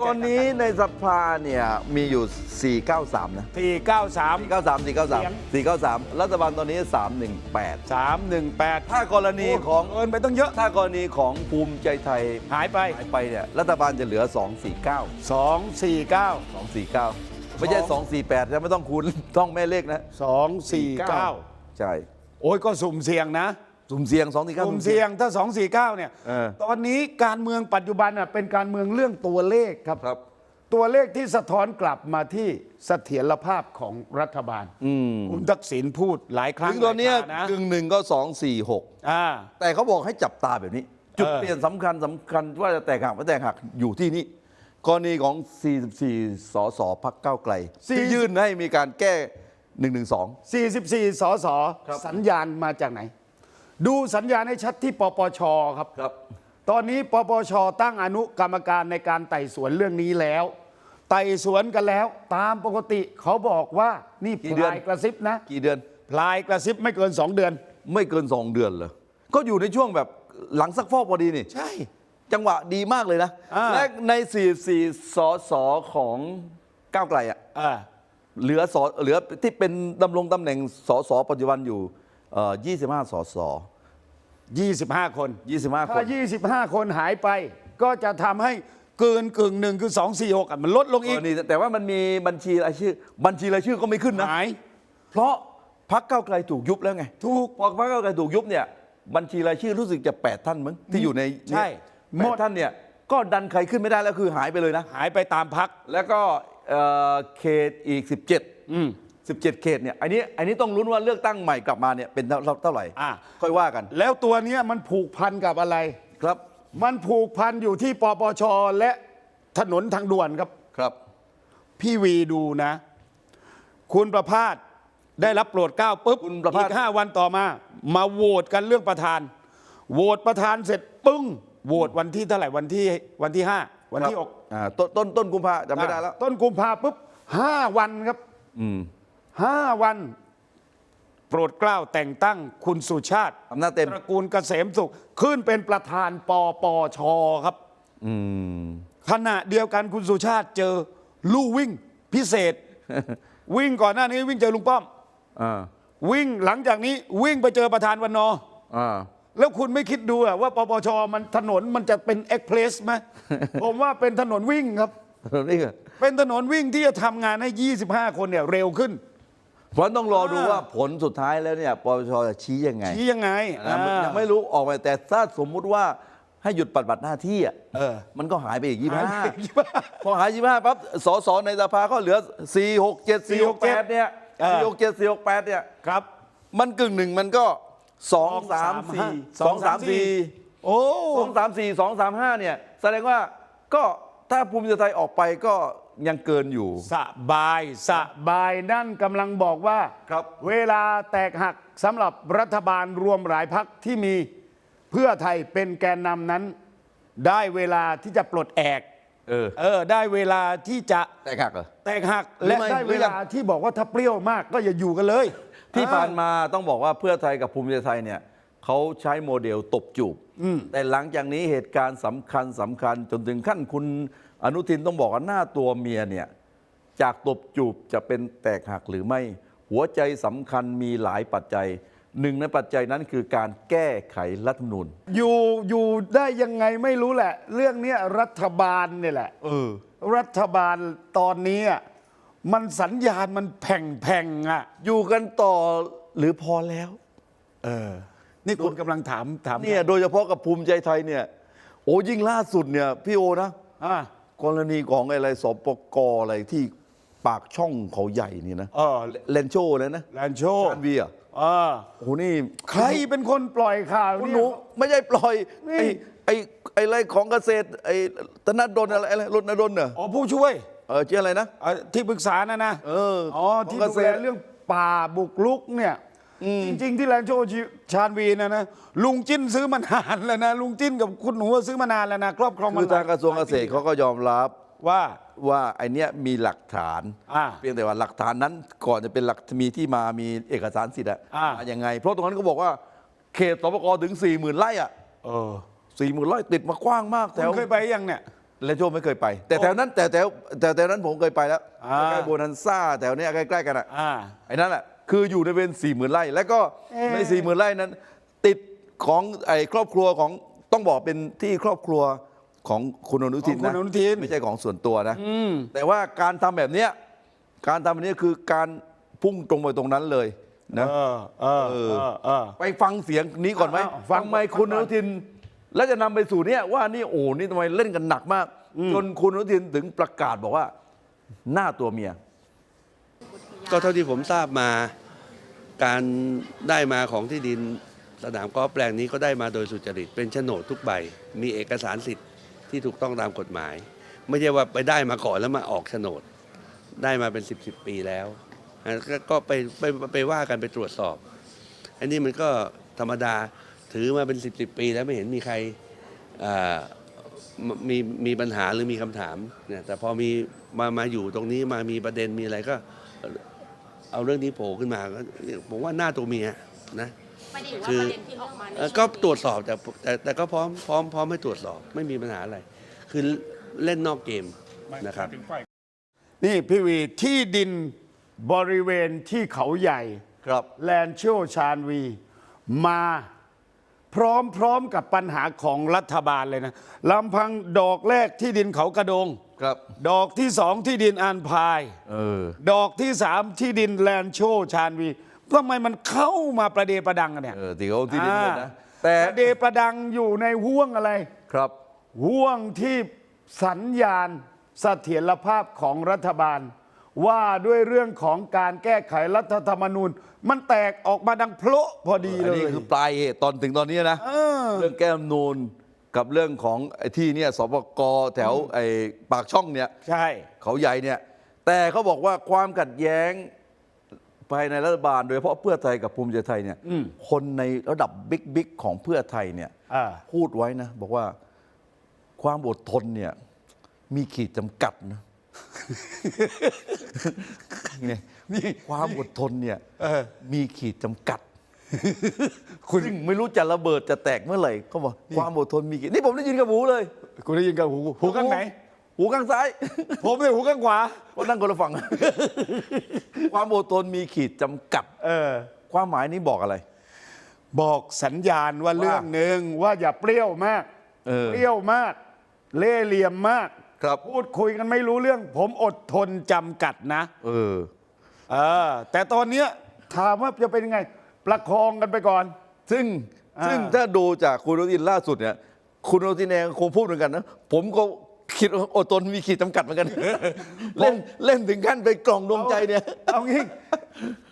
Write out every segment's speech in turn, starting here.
ตอนนี้ในสภาเนี่ยมีอยู่ 493 นะสี่เก้าสาม493เสียง493 493 รัฐบาลตอนนี้ 318สามหนึ่งแปดถ้ากรณีของเอินไปต้องเยอะ ถ้ากรณีของภูมิใจไทยหายไปหายไปเนี่ยรัฐบาลจะเหลือ 249สองสี่เก้า249 ไม่ใช่ 248จะไม่ต้องคูณต้องแม่เลขนะสองสี่เก้าใช่ โอ้ยก็สุ่มเสี่ยงนะ สุ่มเสี่ยง249สุ่มเสี่ยงถ้าสองสี่เก้าเนี่ย เออ ตอนนี้การเมืองปัจจุบันน่ะเป็นการเมืองเรื่องตัวเลขครับ ครับ ตัวเลขที่สะท้อนกลับมาที่เสถียรภาพของรัฐบาลคุณทักษิณพูดหลายครั้งถึงตอนเนี้ยหลายครานะกึ่งหนึ่งก็246อ่า แต่เขาบอกให้จับตาแบบนี้ จุดเออเปลี่ยนสำคัญสำคัญว่าจะแตกหักไม่แตกหักอยู่ที่นี่กรณีของ 44 สสพักเก้าวไกลที่ยื่นให้มีการแก้ 112 44 สสครับสัญญาณมาจากไหน ดูสัญญาณให้ชัดที่ปปชครับ ครับ ตอนนี้ปปชตั้งอนุกรรมการในการไต่สวนเรื่องนี้แล้ว ไต่สวนกันแล้ว ตามปกติเขาบอกว่านี่กี่พเดือน ลายกระซิบนะกี่เดือน พลายกระซิบไม่เกิน 2 เดือน ไม่เกิน 2 เดือนเลยก็อยู่ในช่วงแบบหลังซักฟอกพอดีนี่ ใช่ จังหวะดีมากเลยนะ อ่า และใน 44สสของก้าวไกลอะอ่า เหลือสเหลือที่เป็นดำรงตำแหน่งสสปัจจุบันอยู่ เอ่อ25 สส 25 คน 25คถ้าน25 คนหายไป ก็จะทำให้เกินกึ่งหนึ่งคือ 246อะมันลดลงอีกเออนี่แต่ว่ามันมีบัญชีรายชื่อ บัญชีรายชื่อก็ไม่ขึ้นนะ หาย เพราะพักเก้าวไกลถูกยุบแล้วไงถูกพอพักเก้าวไกลถูกยุบเนี่ย บัญชีรายชื่อรู้สึกจะ 8 ท่านมั้งที่อยู่ในใช่หมดท่านเนี่ย ก็ดันใครขึ้นไม่ได้แล้วคือหายไปเลยนะ หายไปตามพัก แล้วก็เอ่อเขตอีก 17อืม 17 เขตเนี่ยอันนี้อันนี้ต้องลุ้นว่าเลือกตั้งใหม่กลับมาเนี่ยเป็นเท่าเท่าไหร่อะค่อยว่ากัน แล้วตัวเนี้ยมันผูกพันกับอะไรครับ มันผูกพันอยู่ที่ปปชและถนนทางด่วนครับครับ พี่วีดูนะ คุณประพาสได้รับโปรดเกล้าปุ๊บคุณประภาสอีกห้าวันต่อมา มาโหวตกันเรื่องประธานโหวตประธานเสร็จปึ้งโหวตวันที่เท่าไหร่วันที่วันที่ห้าวันที่คหรับกอ่าต้นต้นต้นกุมภาจำไม่ได้แล้ว ต้นกุมภาปุ๊บห้าวันครับ อืม ห้าวัน โปรดเกล้าแต่งตั้งคุณสุชาติอำนาจเต็ม ตระกูลเกษมสุข ขึ้นเป็นประธานปปชครับ อืม ขณะเดียวกันคุณสุชาติเจอลู่วิ่งพิเศษ วิ่งก่อนหน้านี้วิ่งเจอลุงป้อม อ่า วิ่งหลังจากนี้วิ่งไปเจอประธานวันนอ อ่า แล้วคุณไม่คิดดูอะว่าปปชมันถนนมันจะเป็นเอ็กเพลสไหม ผมว่าเป็นถนนวิ่งครับ นี่ก็เป็นถนนวิ่งที่จะทำงานให้ 25 คนเนี่ยเร็วขึ้น เพราะต้องรอดูอ่าว่าผลสุดท้ายแล้วเนี่ยปปชจะชี้ยังไงชี้ยังไงนะอ่ายังไม่รู้ออกมาแต่ถ้าสมมุติว่าให้หยุดปฏิบัติหน้าที่อะเออมันก็หายไปอีกยี่หายห้าไปอีก25พอหายยี่ห้าปั๊บสสในสภาก็เหลือสี่หกเจ็ดสี่หกแปดเนี่ยเออสี่หกเจ็ดสี่หกแปดเนี่ยครับ มันกึ่งหนึ่งมันก็สองสามสี่สองสามสี่โอ้สองสามสี่สองสามห้าเนี่ย แสดงว่าก็ถ้าภูมิใจไทยออกไปก็ ยังเกินอยู่ สบายสบายนั่นกำลังบอกว่า ครับ เวลาแตกหักสำหรับรัฐบาลรวมหลายพักที่มีเพื่อไทยเป็นแกนนำนั้น ได้เวลาที่จะปลดแอก เออ เออ ได้เวลาที่จะแตกหักเหรอ แตกหักหรือและไม่ได้หรืเวอยัง ลาที่บอกว่าถ้าเปรี้ยวมากก็อย่าอยู่กันเลยที่อ่ผ่านมาต้องบอกว่าเพื่อไทยกับภูมิใจไทยเนี่ยเขาใช้โมเดลตบจูบแต่หลังจากนี้เหตุการณ์สำคัญสำคัญจนถึงขั้นคุณ อนุทินต้องบอกว่าหน้าตัวเมียเนี่ยจากตบจูบจะเป็นแตกหักหรือไม่ หัวใจสำคัญมีหลายปัจจัยหนึ่งในปัจจัยนั้นคือการแก้ไขรัฐธรรมนูญอยู่อยู่ได้ยังไงไม่รู้แหละ เรื่องเนี้ยรัฐบาลเนี่ยแหละเออรัฐบาลตอนนี้อะมันสัญญาณมันแผ่งแผ่งๆอะ อยู่กันต่อหรือพอแล้ว เออ นี่คุณกำลังถามถามเนี่ยโดยเฉพาะกับภูมิใจไทยเนี่ย โอ้ยิ่งล่าสุดเนี่ย พี่โอนะอ่า กรณีของอะไรสปกอะไรที่ปากช่องเขาใหญ่นี่นะเออเลนโชเลยนะแลนโชชาญวีอะเออโอ้โหนี่ใครเป็นคนปล่อยข่าวคุณเนี่หนูยไม่ใช่ปล่อยนี่ ไอ้ไอ้ไอ้อะไรของเกษตรไอ้ธนดลอะไรอะไรรณดลเนอะอ๋อผู้ช่วยเออชื่ออะไรนะเอ่อที่ปรึกษานะนะเอออ๋อของที่เกดูษแลตรเรื่องป่าบุกลุกเนี่ย จริงๆที่แลนโชชาญวีนะนะลุงจิ้นซื้อมานานแล้วนะลุงจิ้นกับคุณหนูซื้อมานานแล้วนะครอบครองมาคือทางกระทรวงเกษตรเขาก็ยอมรับว่าว่าไอเนี้ยมีหลักฐานอ่าเพียงแต่ว่าหลักฐานนั้นก่อนจะเป็นหลักมีที่มามีเอกสารสิทธิ์อะอ่ามายังไง เพราะตรงนั้นก็บอกว่าเขตสปกถึง4ี่หมื่นไร่อะเออสี่หมื่นไร่ติดมากว้างมากคุแถณวเคยไปยังเนี่ยและโจไม่เคยไป แต่แถวนั้นแต่แถวแต่แถวนั้นผมเคยไปแล้วอ่าใกล้ๆโบนันซ่าแถวเนี้ยใกล้ๆกันอะอ่าไอ้นั่นแหละ คืออยู่ในเป็นสี่หมื่นไร่ แล้วก็เอ๊ะในสี่หมื่นไร่นั้น ติดของไอ้ครอบครัวของต้องบอกเป็นที่ครอบครัวของคุณอนุทินของคุนะณอนุทิน ไม่ใช่ของส่วนตัวนะแต่ว่าการทำแบบเนี้ยการทำแบบนี้คือการพุ่งตรงไปตรงนั้นเลยนะเออเออเออเออ ไปฟังเสียงนี้ก่อนไหมอ้าวฟัง ทำไมฟังคุณก่ออนนุทิน แล้วจะนำไปสู่เนี่ยว่านี่โอ้นี่ทำไมเล่นกันหนักมาก จนคุณอนุทินถึงประกาศบอกว่า หน้าตัวเมีย ก็เท่าที่ผมทราบมาการได้มาของที่ดินสนามกอล์ฟแปลงนี้ก็ได้มาโดยสุจริต เป็นโฉนดทุกใบ มีเอกสารสิทธิ์ที่ถูกต้องตามกฎหมาย ไม่ใช่ว่าไปได้มาก่อนแล้วมาออกโฉนด ได้มาเป็น 10บสปีแล้วก็ก็ไปไปไปว่ากันไปตรวจสอบ อันนี้มันก็ธรรมดาถือมาเป็น 10บสปี แล้วไม่เห็นมีใครมีมีปัญหาหรือมีคำถามเนี่ยแต่พอมีมามาอยู่ตรงนี้มามีประเด็นมีอะไรก็ เอาเรื่องนี้โผล่ขึ้นมาก็ผมว่าหน้าตัวเมียนะประเด็นว่าคือประเด็นที่ออกมาในเอ่อช่วงก็นี้ตรวจสอบแต่แต่แต่ก็พร้อมพร้อมพร้อมให้ตรวจสอบไม่มีปัญหาอะไร คือเล่นนอกเกมนะครับ นี่พี่วีที่ดินบริเวณที่เขาใหญ่ ครับ แลนด์เชลชานวี มาพร้อมๆกับปัญหาของรัฐบาลเลยนะลำพังดอกแรกที่ดินเขากระโดง ครับดอกที่สองที่ดินอันพาย เออ ดอกที่สามที่ดินแลนด์โชชานวีทำไมมันเข้ามาประเดประดังกันเนี่ยเออที่เขาที่ดินหมดนะแต่ประเดประดังอยู่ในห่วงอะไรครับห่วงที่สัญญาณเสถียรภาพของรัฐบาล ว่าด้วยเรื่องของการแก้ไขรัฐธรรมนูญ มันแตกออกมาดังโพละพอดีอัเลนยนี้คือปลายเหตุตอนถึงตอนนี้นะเออเรื่องแก้มนูน กับเรื่องของไอ้ที่เนี่ยสปกแถวไอ้ปากช่องเนี่ยใช่ เขาใหญ่เนี่ยแต่เขาบอกว่าความขัดแย้งภายในรัฐบาล โดยเฉพาะเพื่อไทยกับภูมิใจไทยเนี่ยคนในระดับบิ๊กบิ๊กของเพื่อไทยเนี่ย อ่า พูดไว้นะ บอกว่าความอดทนเนี่ย มีขีดจำกัดนะ เนี่ยความอดทนเนี่ยเออ มีขีดจำกัด คุณซึ่งไม่รู้จะระเบิดจะแตกเมื่อไหร่เขาบอกความอดทนมีขีดนี่ผมได้ยินกับหูเลย คุณได้ยินกับหูหูข้างไหน หูข้างซ้าย ผมเนี่ยหูข้างขวาเพราะนั่งคนละฝั่งความอดทนมีขีดจำกัด เออ ความหมายนี้บอกอะไร บอกสัญญาณว่าว่าเรื่องหนึ่งว่าอย่าเปรี้ยวมากเออเปรี้ยวมาก เล่ห์เหลี่ยมมากครับพูดคุยกันไม่รู้เรื่อง ผมอดทนจำกัดนะ เออ เออ แต่ตอนเนี้ยถามว่าจะเป็นยังไง ประคองกันไปก่อน ซึ่งอ่าซึ่งถ้าดูจากคุณอนุทินล่าสุดเนี่ย คุณอนุทินเองคงพูดเหมือนกันนะ ผมก็คิดว่าอดทนมีขีดจำกัดเหมือนกัน เล่นเล่นถึงขั้นไปกล่องดวงใจเนี่ย เอางี้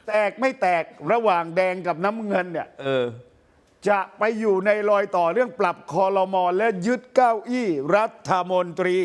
แตกไม่แตกระหว่างแดงกับน้ำเงินเนี่ยเออจะไปอยู่ในรอยต่อเรื่องปรับคอรมอและยึดเก้าอี้รัฐมนตรี